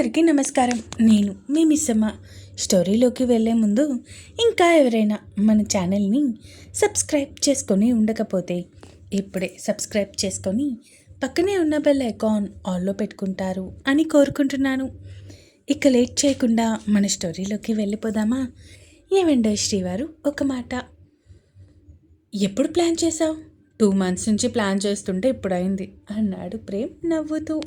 అందరికీ నమస్కారం. నేను మీ మిస్సమ్మ. స్టోరీలోకి వెళ్ళే ముందు ఇంకా ఎవరైనా మన ఛానల్ని సబ్స్క్రైబ్ చేసుకొని ఉండకపోతే ఇప్పుడే సబ్స్క్రైబ్ చేసుకొని పక్కనే ఉన్న బెల్ ఐకాన్ ఆల్లో పెట్టుకుంటారు అని కోరుకుంటున్నాను. ఇక లేట్ చేయకుండా మన స్టోరీలోకి వెళ్ళిపోదామా? ఏమండో శ్రీవారు ఒక మాట. ఎప్పుడు ప్లాన్ చేసావు టూ మంత్స్ నుంచి ప్లాన్ చేస్తుంటే ఇప్పుడైంది. అన్నాడు ప్రేమ్ నవ్వుతూ.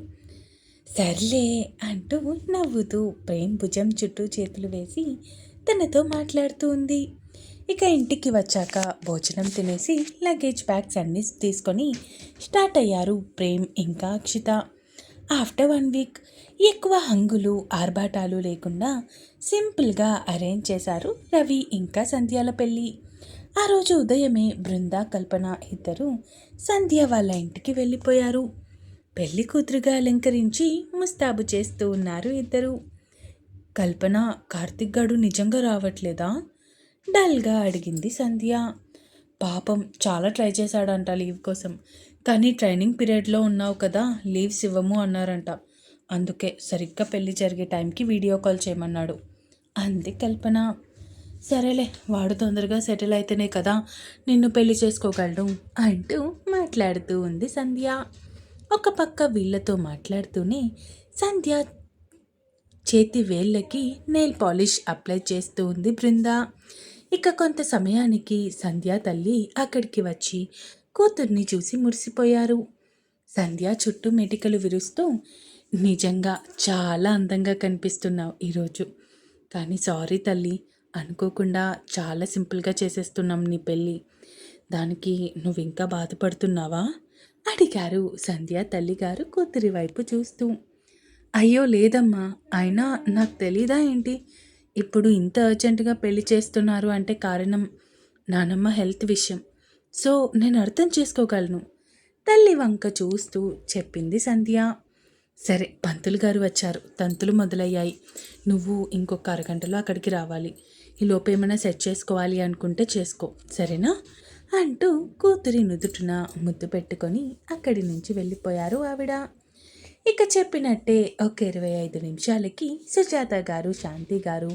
సర్లే అంటూ నవ్వుతూ ప్రేమ్ భుజం చుట్టూ చేతులు వేసి తనతో మాట్లాడుతూ ఉంది. ఇక ఇంటికి వచ్చాక భోజనం తినేసి లగేజ్ బ్యాగ్స్ అన్నీ తీసుకొని స్టార్ట్ అయ్యారు ప్రేమ్ ఇంకా అక్షిత. ఆఫ్టర్ వన్ వీక్ ఎక్కువ హంగులు ఆర్భాటాలు లేకుండా సింపుల్గా అరేంజ్ చేశారు రవి ఇంకా సంధ్యాల పెళ్ళి. ఆ రోజు ఉదయమే బృందా కల్పన ఇద్దరు సంధ్య వాళ్ళ ఇంటికి వెళ్ళిపోయారు. పెళ్ళి కూతురుగా అలంకరించి ముస్తాబు చేస్తూ ఉన్నారు ఇద్దరు. కల్పన కార్తిక్ గాడు నిజంగా రావట్లేదా? డల్గా అడిగింది సంధ్య. పాపం చాలా ట్రై చేశాడంట లీవ్ కోసం. కానీ ట్రైనింగ్ పీరియడ్లో ఉన్నావు కదా లీవ్స్ ఇవ్వము అన్నారంట. అందుకే సరిగ్గా పెళ్ళి జరిగే టైంకి వీడియో కాల్ చేయమన్నాడు. అంది కల్పన. సరేలే వాడు తొందరగా సెటిల్ అయితేనే కదా నిన్ను పెళ్ళి చేసుకోగలడు అంటూ మాట్లాడుతూ ఉంది సంధ్య. ఒక పక్క వీళ్ళతో మాట్లాడుతూనే సంధ్య చేతి వేళ్ళకి నెయిల్ పాలిష్ అప్లై చేస్తూ ఉంది బృంద. ఇక కొంత సమయానికి సంధ్య తల్లి అక్కడికి వచ్చి కూతుర్ని చూసి మురిసిపోయారు. సంధ్య చుట్టూ మెటికలు విరుస్తూ నిజంగా చాలా అందంగా కనిపిస్తున్నావు ఈరోజు. కానీ సారీ తల్లి అనుకోకుండా చాలా సింపుల్గా చేసేస్తున్నాం నీ పెళ్ళి. దానికి నువ్వు ఇంకా బాధపడుతున్నావా? అడిగారు సంధ్య తల్లిగారు కూతురి వైపు చూస్తూ. అయ్యో లేదమ్మా అయినా నాకు తెలీదా ఏంటి? ఇప్పుడు ఇంత అర్జెంటుగా పెళ్ళి చేస్తున్నారు అంటే కారణం నానమ్మ హెల్త్ విషయం. సో నేను అర్థం చేసుకోగలను. తల్లి వంక చూస్తూ చెప్పింది సంధ్య. సరే పంతులు గారు వచ్చారు. తంతులు మొదలయ్యాయి. నువ్వు ఇంకొక అరగంటలో అక్కడికి రావాలి. ఈ ఏమైనా సెట్ చేసుకోవాలి అనుకుంటే చేసుకో. సరేనా? అంటూ కూతురి నుదుటున ముద్దు పెట్టుకొని అక్కడి నుంచి వెళ్ళిపోయారు ఆవిడ. ఇక చెప్పినట్టే ఒక ఇరవై ఐదు నిమిషాలకి సుజాత గారు శాంతి గారు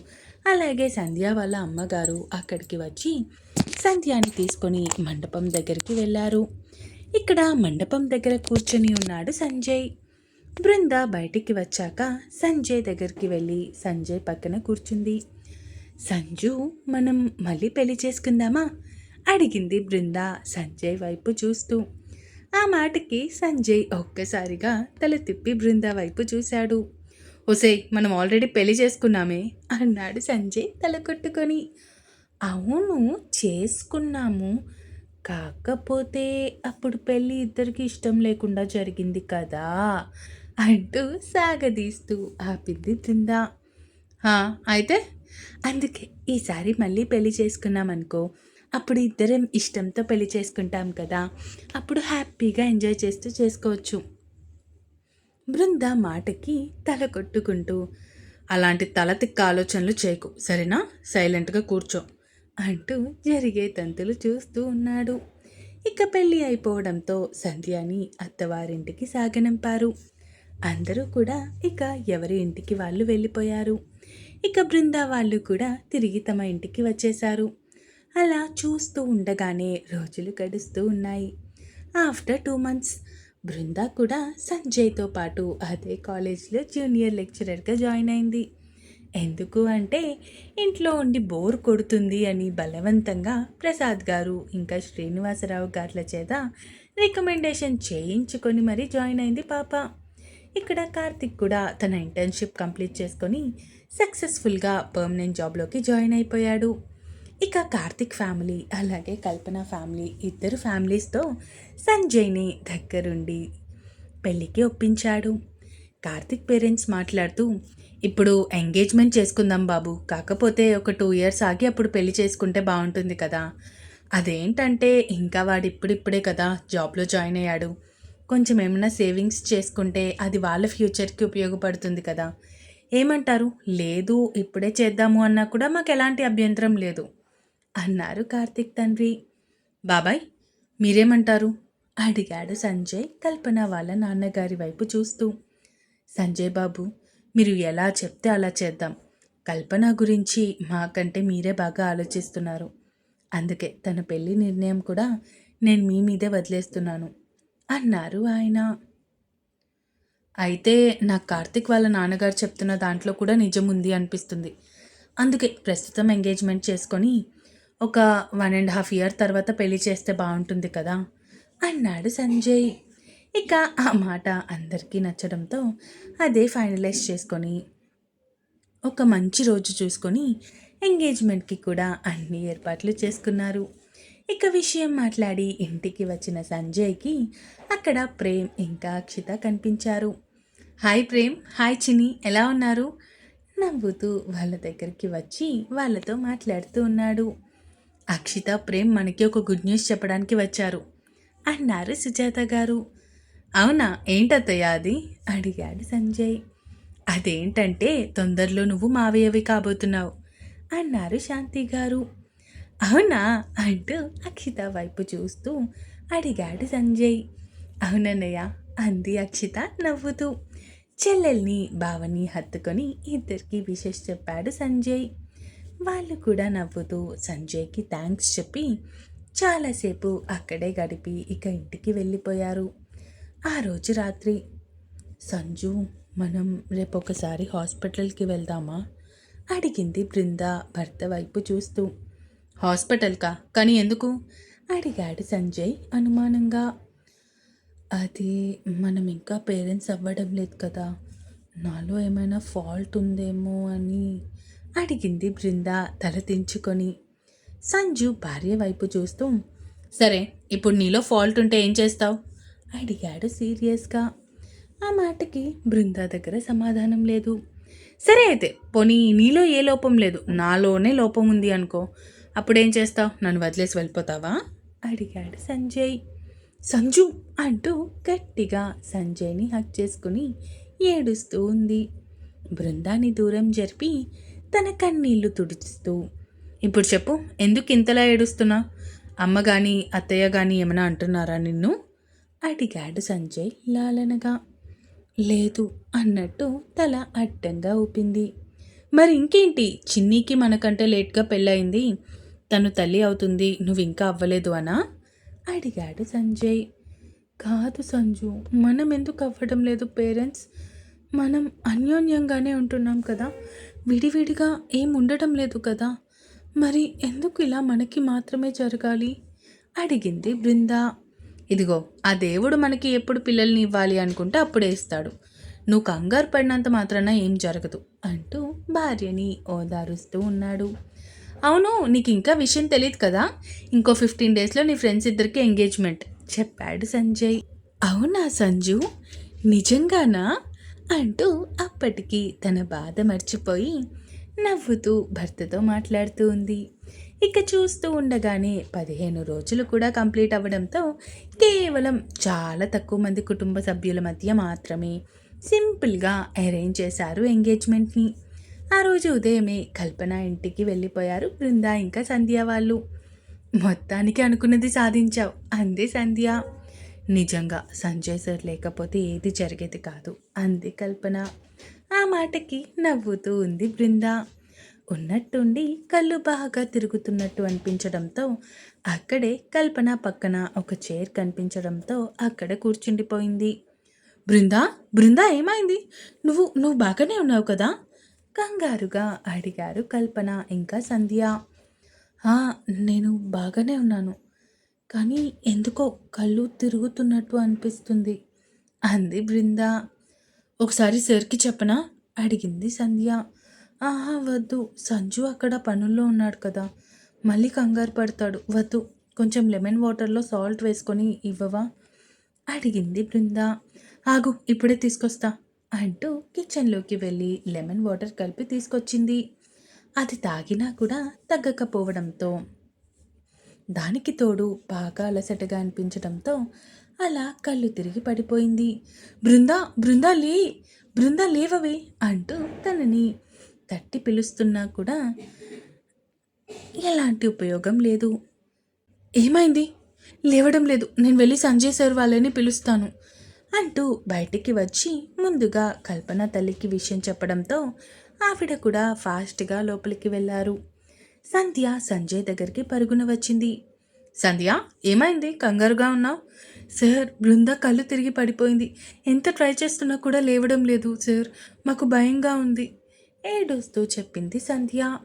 అలాగే సంధ్య వాళ్ళ అమ్మగారు అక్కడికి వచ్చి సంధ్యాని తీసుకొని మండపం దగ్గరికి వెళ్ళారు. ఇక్కడ మండపం దగ్గర కూర్చొని ఉన్నాడు సంజయ్. బృంద బయటికి వచ్చాక సంజయ్ దగ్గరికి వెళ్ళి సంజయ్ పక్కన కూర్చుంది. సంజు మనం మళ్ళీ పెళ్ళి చేసుకుందామా? అడిగింది బృంద సంజయ్ వైపు చూస్తూ. ఆ మాటకి సంజయ్ ఒక్కసారిగా తల తిప్పి బృంద వైపు చూశాడు. ఒసే మనం ఆల్రెడీ పెళ్ళి చేసుకున్నామే అన్నాడు సంజయ్ తల కొట్టుకొని. అవును చేసుకున్నాము. కాకపోతే అప్పుడు పెళ్ళి ఇద్దరికి ఇష్టం లేకుండా జరిగింది కదా అంటూ సాగదీస్తూ ఆపింది బృంద. అయితే? అందుకే ఈసారి మళ్ళీ పెళ్ళి చేసుకున్నామనుకో అప్పుడు ఇద్దరం ఇష్టంతో పెళ్ళి చేసుకుంటాం కదా. అప్పుడు హ్యాపీగా ఎంజాయ్ చేస్తూ చేసుకోవచ్చు. బృంద మాటకి తల కొట్టుకుంటూ అలాంటి తల తిక్క ఆలోచనలు చేయకు సరేనా? సైలెంట్గా కూర్చో అంటూ జరిగే తంతులు చూస్తూ ఉన్నాడు. ఇక పెళ్ళి అయిపోవడంతో సంధ్యాని అత్తవారింటికి సాగనంపారు. అందరూ కూడా ఇక ఎవరి ఇంటికి వాళ్ళు వెళ్ళిపోయారు. ఇక బృందా వాళ్ళు కూడా తిరిగి తమ ఇంటికి వచ్చేశారు. అలా చూస్తూ ఉండగానే రోజులు గడుస్తూ ఉన్నాయి. ఆఫ్టర్ టూ మంత్స్ బృందా కూడా సంజయ్తో పాటు అదే కాలేజ్లో జూనియర్ లెక్చరర్గా జాయిన్ అయింది. ఎందుకు అంటే ఇంట్లో ఉండి బోర్ కొడుతుంది అని బలవంతంగా ప్రసాద్ గారు ఇంకా శ్రీనివాసరావు గారుల చేత రికమెండేషన్ చేయించుకొని మరీ జాయిన్ అయింది పాప. ఇక్కడ కార్తిక్ కూడా తన ఇంటర్న్షిప్ కంప్లీట్ చేసుకొని సక్సెస్ఫుల్గా పర్మనెంట్ జాబ్లోకి జాయిన్ అయిపోయాడు. ఇక కార్తిక్ ఫ్యామిలీ అలాగే కల్పన ఫ్యామిలీ ఇద్దరు ఫ్యామిలీస్తో సంజయ్ని దగ్గరుండి పెళ్ళికి ఒప్పించాడు. కార్తిక్ పేరెంట్స్ మాట్లాడుతూ ఇప్పుడు ఎంగేజ్మెంట్ చేసుకుందాం బాబు. కాకపోతే ఒక టూ ఇయర్స్ ఆగి అప్పుడు పెళ్ళి చేసుకుంటే బాగుంటుంది కదా. అదేంటంటే ఇంకా వాడు ఇప్పుడిప్పుడే కదా జాబ్లో జాయిన్ అయ్యాడు. కొంచెం ఏమైనా సేవింగ్స్ చేసుకుంటే అది వాళ్ళ ఫ్యూచర్కి ఉపయోగపడుతుంది కదా. ఏమంటారు? లేదు ఇప్పుడే చేద్దాము అన్నా కూడా మాకు ఎలాంటి అభ్యంతరం లేదు. అన్నారు కార్తిక్ తండ్రి. బాబాయ్ మీరేమంటారు? అడిగాడు సంజయ్ కల్పన వాళ్ళ నాన్నగారి వైపు చూస్తూ. సంజయ్ బాబు మీరు ఎలా చెప్తే అలా చేద్దాం. కల్పన గురించి మాకంటే మీరే బాగా ఆలోచిస్తున్నారు. అందుకే తన పెళ్ళి నిర్ణయం కూడా నేను మీ మీదే వదిలేస్తున్నాను అన్నారు ఆయన. అయితే నాకు కార్తిక్ వాళ్ళ నాన్నగారు చెప్తున్న దాంట్లో కూడా నిజం ఉంది అనిపిస్తుంది. అందుకే ప్రస్తుతం ఎంగేజ్మెంట్ చేసుకొని ఒక వన్ అండ్ హాఫ్ ఇయర్ తర్వాత పెళ్ళి చేస్తే బాగుంటుంది కదా అన్నాడు సంజయ్. ఇక ఆ మాట అందరికీ నచ్చడంతో అదే ఫైనలైజ్ చేసుకొని ఒక మంచి రోజు చూసుకొని ఎంగేజ్మెంట్కి కూడా అన్ని ఏర్పాట్లు చేసుకున్నారు. ఇక విషయం మాట్లాడి ఇంటికి వచ్చిన సంజయ్కి అక్కడ ప్రేమ్ ఇంకా అక్షిత కనిపించారు. హాయ్ ప్రేమ్ హాయ్ చిని ఎలా ఉన్నారు? నవ్వుతూ వాళ్ళ దగ్గరికి వచ్చి వాళ్ళతో మాట్లాడుతూ ఉన్నాడు. అక్షిత ప్రేమ్ మనకి ఒక గుడ్ న్యూస్ చెప్పడానికి వచ్చారు. అన్నారు సుజాత గారు. అవునా ఏంటత్తయ్య అది? అడిగాడు సంజయ్. అదేంటంటే తొందరలో నువ్వు మావయ్యవి కాబోతున్నావు అన్నారు శాంతి గారు. అవునా అంటూ అక్షిత వైపు చూస్తూ అడిగాడు సంజయ్. అవునన్నయ్య అంది అక్షిత నవ్వుతూ. చెల్లెల్ని బావని హత్తుకొని ఇద్దరికి విషెస్ చెప్పాడు సంజయ్. వాళ్ళు కూడా నవ్వుతూ సంజయ్కి థ్యాంక్స్ చెప్పి చాలాసేపు అక్కడే గడిపి ఇక ఇంటికి వెళ్ళిపోయారు. ఆ రోజు రాత్రి సంజు మనం రేపు ఒకసారి హాస్పిటల్కి వెళ్దామా? అడిగింది బృంద భర్త వైపు చూస్తూ. హాస్పిటల్కా? కానీ ఎందుకు? అడిగాడు సంజయ్ అనుమానంగా. అది మనం ఇంకా పేరెంట్స్ అవ్వడం లేదు కదా. నాలో ఏమైనా ఫాల్ట్ ఉందేమో అని అడిగింది బృంద తల దించుకొని సంజు భార్య వైపు చూస్తూ సరే ఇప్పుడు నీలో ఫాల్ట్ ఉంటే ఏం చేస్తావు? అడిగాడు సీరియస్గా. ఆ మాటకి బృంద దగ్గర సమాధానం లేదు. సరే అయితే పోనీ నీలో ఏ లోపం లేదు? నాలోనే లోపం ఉంది అనుకో. అప్పుడేం చేస్తావు? నన్ను వదిలేసి వెళ్ళిపోతావా? అడిగాడు సంజయ్. సంజు! అంటూ గట్టిగా సంజయ్ని హక్ చేసుకుని ఏడుస్తూ ఉంది. బృందాన్ని దూరం జరిపి తన కన్నీళ్ళు తుడుస్తూ ఇప్పుడు చెప్పు ఎందుకు ఇంతలా ఏడుస్తున్నా? అమ్మ కానీ అత్తయ్య కానీ ఏమైనా అంటున్నారా నిన్ను? అడిగాడు సంజయ్ లాలనగా. లేదు అన్నట్టు తల అడ్డంగా ఊపింది. మరి ఇంకేంటి? చిన్నీకి మనకంటే లేట్గా పెళ్ళయింది. తను తల్లి అవుతుంది నువ్వు ఇంకా అవ్వలేదు అనా? అడిగాడు సంజయ్. కాదు సంజు మనం ఎందుకు అవ్వడం లేదు పేరెంట్స్. మనం అన్యోన్యంగానే ఉంటున్నాం కదా. విడివిడిగా ఏం ఉండటం లేదు కదా. మరి ఎందుకు ఇలా మనకి మాత్రమే జరగాలి? అడిగింది బృంద. ఇదిగో ఆ దేవుడు మనకి ఎప్పుడు పిల్లల్ని ఇవ్వాలి అనుకుంటే అప్పుడే ఇస్తాడు. నువ్వు కంగారు పడినంత మాత్రాన ఏం జరగదు అంటూ భార్యని ఓదారుస్తూ ఉన్నాడు. అవును నీకు ఇంకా విషయం తెలియదు కదా. ఇంకో ఫిఫ్టీన్ డేస్లో నీ ఫ్రెండ్స్ ఇద్దరికి ఎంగేజ్మెంట్ చెప్పాడు సంజయ్. అవునా సంజు? నిజంగానా? అంటూ అప్పటికి తన బాధ మర్చిపోయి నవ్వుతూ భర్తతో మాట్లాడుతూ ఉంది. ఇక చూస్తూ ఉండగానే పదిహేను రోజులు కూడా కంప్లీట్ అవ్వడంతో కేవలం చాలా తక్కువ మంది కుటుంబ సభ్యుల మధ్య మాత్రమే సింపుల్గా అరేంజ్ చేశారు ఎంగేజ్మెంట్ని ఆ రోజు ఉదయమే కల్పన ఇంటికి వెళ్ళిపోయారు బృందా ఇంకా సంధ్య వాళ్ళు. మొత్తానికి అనుకున్నది సాధించావు అంది సంధ్య. నిజంగా సంజయ్ సార్ లేకపోతే ఏది జరిగేది కాదు. అంది కల్పన. ఆ మాటకి నవ్వుతూ ఉంది బృంద. ఉన్నట్టుండి కళ్ళు బాగా తిరుగుతున్నట్టు అనిపించడంతో అక్కడే కల్పన పక్కన ఒక చైర్ కనిపించడంతో అక్కడ కూర్చుండిపోయింది. బృందా బృందా ఏమైంది? నువ్వు నువ్వు బాగానే ఉన్నావు కదా? కంగారుగా అడిగారు కల్పన ఇంకా సంధ్య. "ఆ, నేను బాగానే ఉన్నాను. కానీ ఎందుకో కళ్ళు తిరుగుతున్నట్టు అనిపిస్తుంది. అంది బృంద. ఒకసారి సార్కి చెప్పనా? అడిగింది సంధ్య. ఆహా వద్దు. సంజు అక్కడ పనుల్లో ఉన్నాడు కదా. మళ్ళీ కంగారు పడతాడు. వద్దు. కొంచెం లెమన్ వాటర్లో సాల్ట్ వేసుకొని ఇవ్వవా? అడిగింది బృంద. ఆగు ఇప్పుడే తీసుకొస్తా అంటూ కిచెన్లోకి వెళ్ళి లెమన్ వాటర్ కలిపి తీసుకొచ్చింది. అది తాగినా కూడా తగ్గకపోవడంతో దానికి తోడు బాగా అలసటగా అనిపించడంతో అలా కళ్ళు తిరిగి పడిపోయింది. బృందా బృందా లే బృందా లేవవే అంటూ తనని తట్టి పిలుస్తున్నా కూడా ఎలాంటి ఉపయోగం లేదు. ఏమైంది? లేవడం లేదు. నేను వెళ్ళి సంజయ్ సార్ వాళ్ళని పిలుస్తాను అంటూ బయటికి వచ్చి ముందుగా కల్పన తల్లికి విషయం చెప్పడంతో ఆవిడ కూడా ఫాస్ట్గా లోపలికి వెళ్ళారు సంధ్య సంజయ్ దగ్గరికి పరుగున వచ్చింది. సంధ్య ఏమైంది? కంగారుగా ఉన్నావు? సార్ బృంద కళ్ళు తిరిగి పడిపోయింది. ఎంత ట్రై చేస్తున్నా కూడా లేవడం లేదు సార్. మాకు భయంగా ఉంది ఏడుస్తూ చెప్పింది సంధ్య.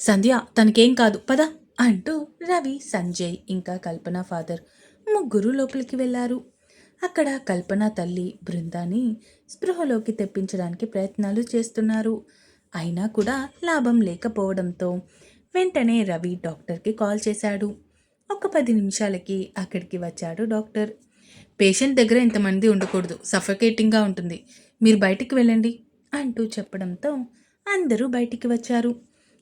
సంధ్య తనకేం కాదు పద అంటూ రవి సంజయ్ ఇంకా కల్పన ఫాదర్ ముగ్గురు లోపలికి వెళ్ళారు. అక్కడ కల్పన తల్లి బృందాన్ని స్పృహలోకి తెప్పించడానికి ప్రయత్నాలు చేస్తున్నారు. అయినా కూడా లాభం లేకపోవడంతో వెంటనే రవి డాక్టర్కి కాల్ చేశాడు. ఒక పది నిమిషాలకి అక్కడికి వచ్చాడు డాక్టర్. పేషెంట్ దగ్గర ఇంతమంది ఉండకూడదు సఫకేటింగ్గా ఉంటుంది. మీరు బయటికి వెళ్ళండి అంటూ చెప్పడంతో అందరూ బయటికి వచ్చారు.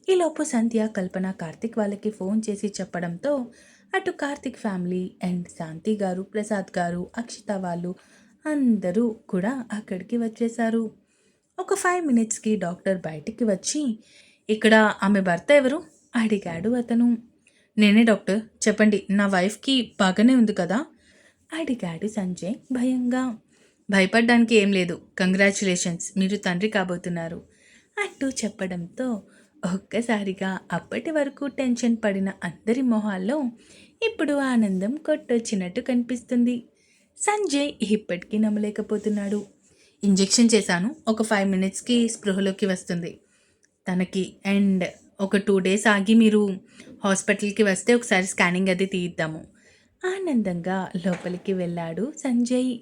ఈలోపు సంధ్య కల్పన కార్తిక్ వాళ్ళకి ఫోన్ చేసి చెప్పడంతో అటు కార్తిక్ ఫ్యామిలీ అండ్ శాంతి గారు ప్రసాద్ గారు అక్షిత వాళ్ళు అందరూ కూడా అక్కడికి వచ్చేశారు. ఒక ఫైవ్ మినిట్స్కి డాక్టర్ బయటికి వచ్చి ఇక్కడ ఆమె భర్త ఎవరు? అడిగాడు అతను. నేనే డాక్టర్. చెప్పండి నా వైఫ్కి బాగానే ఉంది కదా? అడిగాడు సంజయ్ భయంగా. భయపడడానికి ఏం లేదు. కంగ్రాచులేషన్స్. మీరు తండ్రి కాబోతున్నారు. అంటూ చెప్పడంతో ఒక్కసారిగా అప్పటి వరకు టెన్షన్ పడిన అందరి మొహాల్లో ఇప్పుడు ఆనందం కొట్టొచ్చినట్టు కనిపిస్తుంది. సంజయ్ ఇప్పటికీ నమ్మలేకపోతున్నాడు. ఇంజెక్షన్ చేశాను. ఒక ఫైవ్ మినిట్స్కి స్పృహలోకి వస్తుంది. తనకి అండ్ ఒక టూ డేస్ ఆగి మీరు హాస్పిటల్కి వస్తే ఒకసారి స్కానింగ్ అది తీద్దాము. ఆనందంగా లోపలికి వెళ్ళాడు సంజయ్.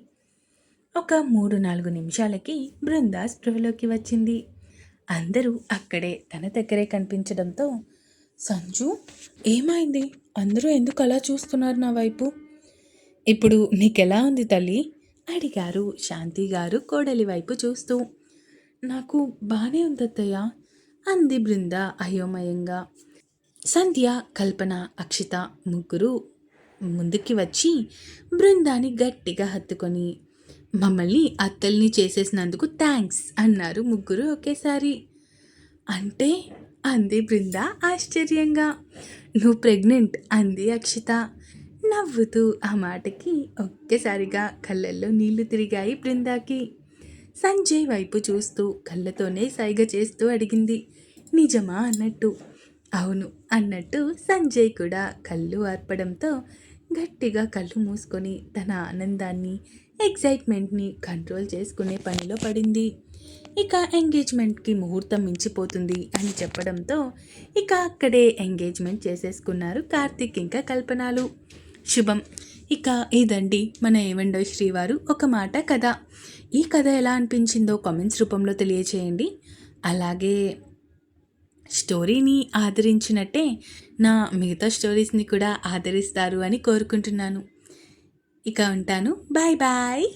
ఒక మూడు నాలుగు నిమిషాలకి బృంద స్పృహలోకి వచ్చింది. అందరూ అక్కడే తన దగ్గరే కనిపించడంతో సంజు ఏమైంది? అందరూ ఎందుకు అలా చూస్తున్నారు నా వైపు? ఇప్పుడు నీకెలా ఉంది తల్లి? అడిగారు శాంతి గారు కోడలి వైపు చూస్తూ. నాకు బాగానే ఉంది అత్తయ్య అంది బృంద అయోమయంగా. సంధ్య కల్పన అక్షిత ముగ్గురు ముందుకి వచ్చి బృందాన్ని గట్టిగా హత్తుకొని మమ్మల్ని అత్తల్ని చేసేసినందుకు థ్యాంక్స్ అన్నారు ముగ్గురు ఒకేసారి. అంటే? అంది బృంద ఆశ్చర్యంగా. నువ్వు ప్రెగ్నెంట్ అంది అక్షిత. నవ్వుతూ ఆ మాటకి ఒక్కసారిగా కళ్ళల్లో నీళ్ళు తిరిగాయి బృందాకి. సంజయ్ వైపు చూస్తూ కళ్ళతోనే సైగ చేస్తూ అడిగింది. నిజమా అన్నట్టు? అవును అన్నట్టు సంజయ్ కూడా కళ్ళు ఆర్పడంతో గట్టిగా కళ్ళు మూసుకొని తన ఆనందాన్ని ఎగ్జైట్మెంట్ని కంట్రోల్ చేసుకునే పనిలో పడింది. ఇక ఎంగేజ్మెంట్కి ముహూర్తం మించిపోతుంది అని చెప్పడంతో ఇక అక్కడే ఎంగేజ్మెంట్ చేసేసుకున్నారు కార్తిక్ ఇంకా కల్పనాలు. శుభం ఇక ఇదండి మన ఏవండో శ్రీవారు ఒక మాట కథ. ఈ కథ ఎలా అనిపించిందో కామెంట్స్ రూపంలో తెలియచేయండి. అలాగే స్టోరీని ఆదరించినట్టే నా మిగతా స్టోరీస్ని కూడా ఆదరిస్తారు అని కోరుకుంటున్నాను. ఇక ఉంటాను. Bye bye.